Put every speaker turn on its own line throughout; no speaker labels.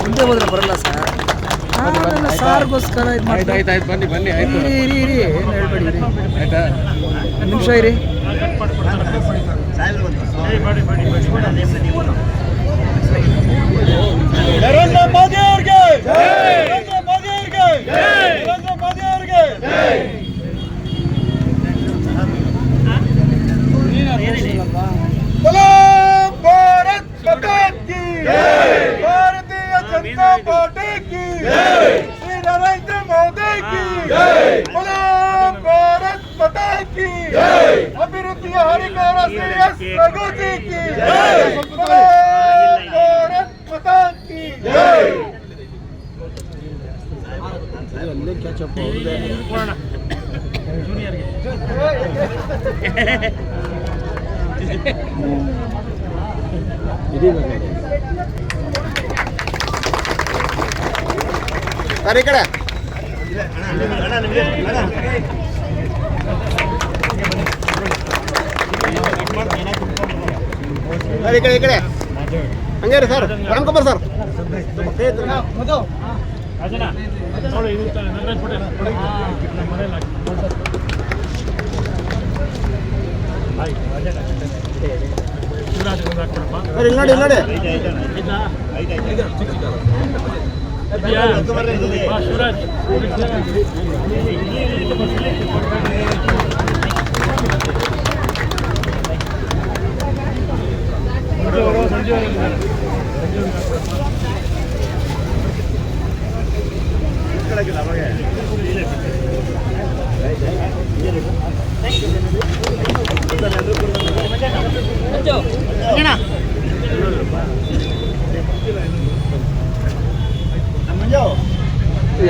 ಮುಂದೆ ಹೋದ್ರೆ ಬರಲ್ಲ ಸರ್ ಸಾರ್ಗೋಸ್ಕರ ಇದು
ಆಯ್ತು ಆಯ್ತು ಬನ್ನಿ ಬನ್ನಿ ಆಯ್ತು.
ಇರಿ ಇರಿ ಏನು ಹೇಳ್ಬೇಡಿ
ಆಯ್ತಾ?
ನಿಮಿಷ ಇರಿ
ನರೇಂದ್ರ ಮೋದಿ ಅವ್ರಿಗೆ ನರೇಂದ್ರ ಮೋದಿ ಅವ್ರಿಗೆ ನರೇಂದ್ರ ಮೋದಿ ಅವ್ರಿಗೆ ಭಾರತೀಯ ಜನತಾ ಪಾರ್ಟಿ ಕಿ ಶ್ರೀ ನರೇಂದ್ರ ಮೋದಿ ಕಿ ಭಾರತ್ ಪಟಾ ಕಿ ಅಭಿವೃದ್ಧಿಯ ಹರಿಕಾರ ಶ್ರೀ ಎಸ್ ರಘುಜಿ ಕಿ ಭಾರತ್ ಪಟಾ ಕಿ ಅಲ್ಲೇ ಕ್ಯಾಚಪ್ ಜೂನಿಯರ್ಗೆ
ಸರಿ ಈ ಕಡೆ ಸರ್ ಕಡೆ ಈ ಕಡೆ ಹಂಗೆ ರೀ ಸರ್ ರಾಮ್ಕುಮಾರ್ ಸರ್ ಸರ್ ಇಲ್ಲಿ ನೋಡಿ ಇಲ್ಲಿ ನೋಡಿ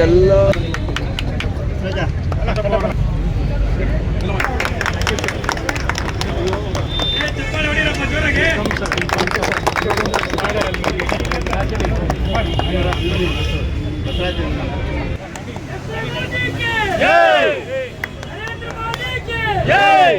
ಎಲ್ಲ
ಜೈ!